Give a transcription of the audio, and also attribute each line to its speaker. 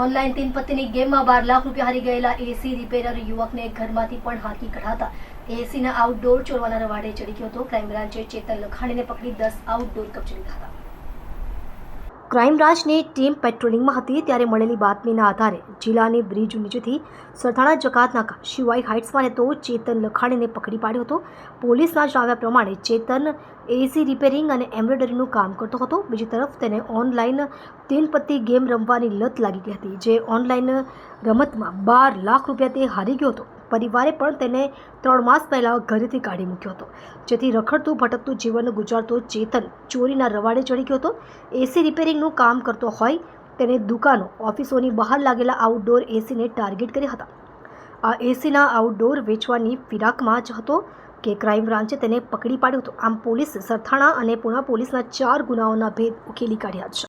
Speaker 1: Online તીન પત્તીની ગેમમાં બાર લાખ રૂપિયા હારી ગયેલા એસી રિપેરર યુવકને ઘરમાંથી પણ હાંકી કઢાતા. એસીના આઉટડોર ચોરવાના રવાડે ચડી ગયો હતો. ક્રાઇમ બ્રાન્ચે ચેતન લખાણીને પકડી દસ આઉટડોર કબજે લીધા હતા. ક્રાઇમ બ્રાન્ચની ટીમ પેટ્રોલિંગમાં હતી ત્યારે મળેલી બાતમીના આધારે જિલ્લાની બ્રિજ નીચેથી સરથાણા જકાતનાકા શિવાઈ હાઇટ્સમાં રહેતો ચેતન લખાણીને પકડી પાડ્યો હતો. પોલીસના જણાવ્યા પ્રમાણે ચેતન એસી રિપેરિંગ અને એમ્બ્રોઇડરીનું કામ કરતો હતો. બીજી તરફ તેને ઓનલાઈન તીનપત્તી ગેમ રમવાની લત લાગી ગઈ હતી, જે ઓનલાઈન રમતમાં બાર લાખ રૂપિયા તે હારી ગયો હતો. પરિવારે પણ તેને ત્રણ માસ પહેલાં ઘરેથી કાઢી મૂક્યો હતો. જેથી રખડતું, ભટકતું જીવન ગુજારતો ચેતન ચોરીના રવાડે ચડી ગયો હતો. એસી રિપેરિંગનું કામ કરતો હોય તેને દુકાનો, ઓફિસોની બહાર લાગેલા આઉટડોર એસીને ટાર્ગેટ કર્યા હતા. આ એસીના આઉટડોર વેચવાની ફિરાકમાં જ હતો કે ક્રાઇમ બ્રાન્ચે તેને પકડી પાડ્યો હતો. આમ પોલીસ, સરથાણા અને પુણા પોલીસના ચાર ગુનાઓના ભેદ ઉકેલી કાઢ્યા છે.